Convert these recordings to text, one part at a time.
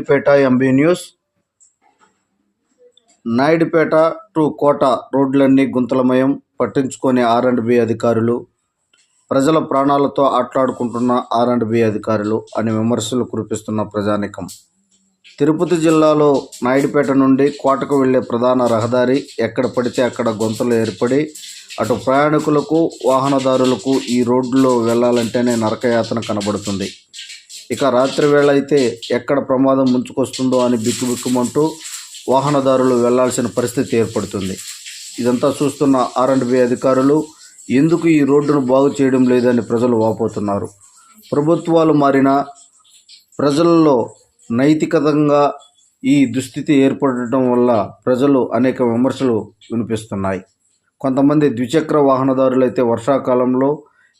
Siddipet MB news. Naidupeta to Kota రోడ్లన్నీ గుంతలమయం. పట్టించుకొని ఆర్ అండ్ బి అధికారులు ప్రజల ప్రాణాలతో ఆట్లాడుకుంటున్న ఆర్ అండ్ బి అధికారులు అని విమర్శలు కురిపిస్తున్న ప్రజానికం. తిరుపతి జిల్లాలో నాయుడుపేట నుండి కోటకు వెళ్ళే ప్రధాన రహదారి ఎక్కడ పడితే అక్కడ గుంతలు ఏర్పడి అటు ప్రయాణికులకు వాహనదారులకు ఈ రోడ్డులో వెళ్ళాలంటేనే నరకయాతన కనబడుతుంది. ఇక రాత్రి వేళ అయితే ఎక్కడ ప్రమాదం ముంచుకొస్తుందో అని బిక్కుబిక్కుమంటూ వాహనదారులు వెళ్ళాల్సిన పరిస్థితి ఏర్పడుతుంది. ఇదంతా చూస్తున్న ఆర్ అండ్ బి అధికారులు ఎందుకు ఈ రోడ్డును బాగు చేయడం లేదని ప్రజలు వాపోతున్నారు. ప్రభుత్వాలు మారినా ప్రజల్లో నైతికతంగా ఈ దుస్థితి ఏర్పడటం వల్ల ప్రజలు అనేక విమర్శలు వినిపిస్తున్నాయి. కొంతమంది ద్విచక్ర వాహనదారులైతే వర్షాకాలంలో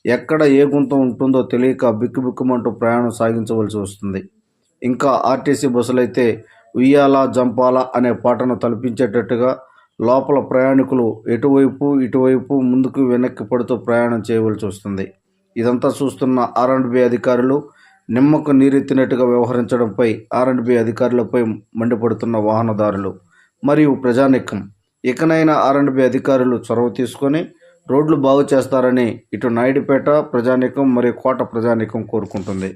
ఎక్కడ ఏ గుంత ఉంటుందో తెలియక బిక్కుబిక్కుమంటూ ప్రయాణం సాగించవలసి వస్తుంది. ఇంకా ఆర్టీసీ బస్సులైతే ఉయ్యాల జంపాల అనే పాటను తలపించేటట్టుగా లోపల ప్రయాణికులు ఎటువైపు ఇటువైపు ముందుకు వెనక్కి పడుతూ ప్రయాణం చేయవలసి వస్తుంది. ఇదంతా చూస్తున్న ఆర్ అండ్ బి అధికారులు నిమ్మకు నీరెత్తినట్టుగా వ్యవహరించడంపై ఆర్ అండ్ బి అధికారులపై మండిపడుతున్న వాహనదారులు. మరియు ప్రజానికం. ఇకనైనా ఆర్ అండ్ బి అధికారులు చొరవ తీసుకొని రోడ్లు బాగు చేస్తారని ఇటు నాయుడుపేట ప్రజానీకం మరియు కోట ప్రజానీకం కోరుకుంటుంది.